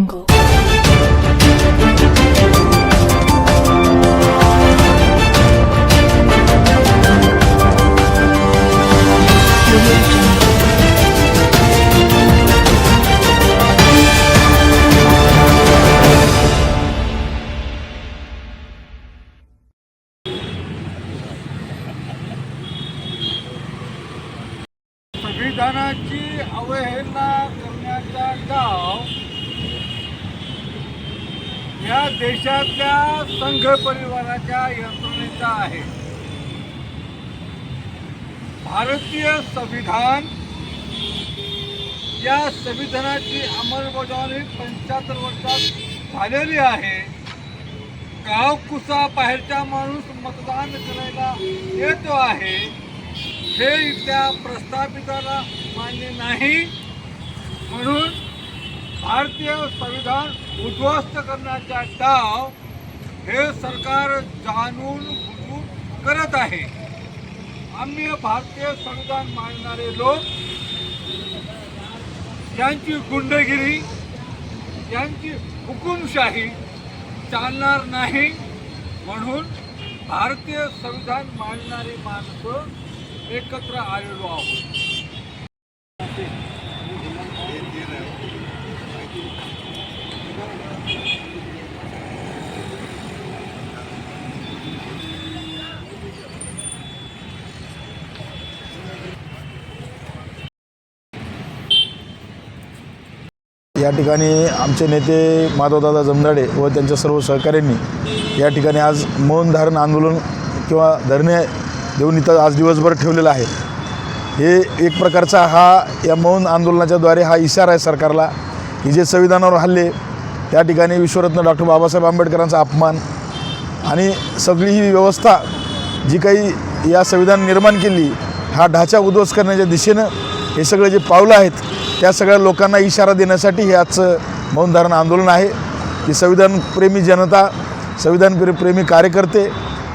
jungle. Audio jungle. संविधानाची अवहेलना करण्याचा डाव या देशातल्या संघ परिवाराच्या यंत्रणेचा आहे. भारतीय संविधान या संविधानाची अंमलबजावणी पंच्याहत्तर वर्षात झालेली आहे. गावकुसा बाहेरचा माणूस मतदान करायला येतो आहे. हे इथल्या प्रस्थापिताला मान्य नाही. म्हणून भारतीय संविधान उद्ध्वस्त करण्याचा डाव हे सरकार जाणून बुजून करत आहे. आम्ही भारतीय संविधान मानणारे लोक यांची गुंडगिरी यांची हुकुमशाही चालणार नाही म्हणून भारतीय संविधान मानणारी माणसं एकत्र आलेलो आहोत. या ठिकाणी आमचे नेते माधवदादा जमदाडे व त्यांच्या सर्व सहकाऱ्यांनी या ठिकाणी आज मौन धारण आंदोलन किंवा धरणे देऊन इथं आज दिवसभर ठेवलेलं आहे. हे एक प्रकारचा हा या मौन आंदोलनाच्याद्वारे हा इशारा आहे सरकारला की जे संविधानावर हल्ले त्या ठिकाणी विश्वरत्न डॉक्टर बाबासाहेब आंबेडकरांचा अपमान आणि सगळी ही व्यवस्था जी काही या संविधान निर्माण केली हा ढाचा उद्ध्वस्त करण्याच्या दिशेनं हे सगळे जे पावलं आहेत त्या सगळ्या लोकांना इशारा देण्यासाठी हे आजचं मौनधारण आंदोलन आहे. की संविधानप्रेमी जनता संविधान प्रेमी कार्यकर्ते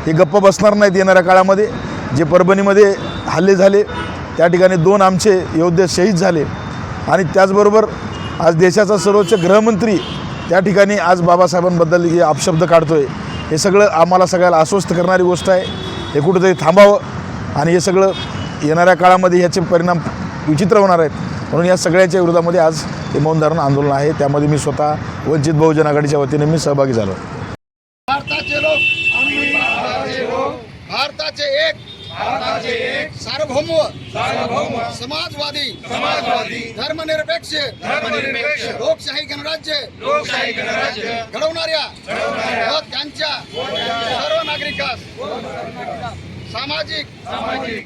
हे गप्प बसणार नाहीत येणाऱ्या काळामध्ये. जे परभणीमध्ये हल्ले झाले त्या ठिकाणी दोन आमचे योद्धे शहीद झाले. आणि त्याचबरोबर आज देशाचा सर्वोच्च गृहमंत्री त्या ठिकाणी आज बाबासाहेबांबद्दल हे अपशब्द काढतोय. हे सगळं आम्हाला सगळ्याला अस्वस्थ करणारी गोष्ट आहे. हे कुठंतरी थांबावं. आणि हे सगळं येणाऱ्या काळामध्ये ह्याचे परिणाम विचित्र होणार आहेत. म्हणून या सगळ्याच्या विरोधामध्ये आज हे मौनधारण आंदोलन आहे. त्यामध्ये मी स्वतः वंचित बहुजन आघाडीच्या वतीने मी सहभागी झालो. भारताचे लोक भारताचे एक भारताचे एक. सार्वभौम सार्वभौम. समाजवादी समाजवादी. धर्मनिरपेक्ष धर्मनिरपेक्ष. लोकशाही गणराज्य लोकशाही गणराज्य. घडवणाऱ्या त्यांच्या. सर्व नागरिकास. सामाजिक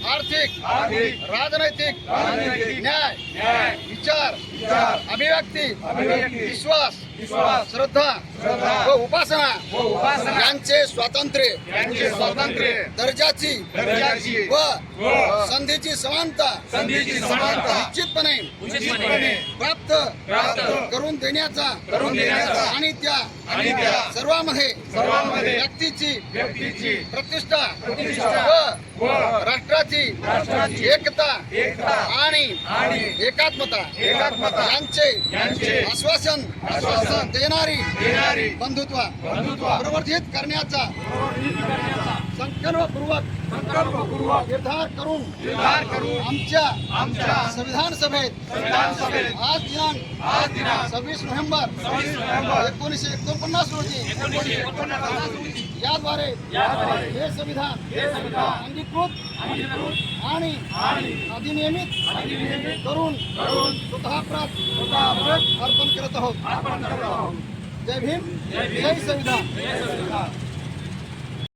आर्थिक राजनैतिक न्याय विचार अभिव्यक्ती विश्वास विश्वास श्रद्धा व उपासना यांचे स्वातंत्र्य यांचे स्वातंत्र्य दर्जाची दर्जाची व संधीची समानता संधीची समानता निश्चितपणे प्राप्त करून देण्याचा करून देण्याचा आणि त्या आणि त्या सर्वांमध्ये सर्वांमध्ये व्यक्तीची व्यक्तीची प्रतिष्ठा प्रतिष्ठा राष्ट्राची राष्ट्राची एकता एकता आणि आणि एकात्मता एकात्मता यांचे यांचे आश्वासन आश्वासन देणारी देणारी बंधुत्व बंधुत्व प्रवर्धित करण्याचा संकल्पपूर्वक संकल्पपूर्वक निर्धार करून निर्धार करून आमच्या आमच्या संविधान सभेत संविधान सभेत आज दिनांक आज दिनांक सव्वीस नोव्हेंबर सव्वीस नोव्हेंबर एकोणीसशे एकोणपन्नास रोजी एकोणीसशे एकोणपन्नास रोजी याद्वारे हे संविधान हे संविधान अंगीकृत अंगीकृत आणि अधिनियमित करून करून स्वतः प्रात स्वतः प्रात अर्पण करत आहोत. अर्पण करत आहोत. जय भीम जय संविधान.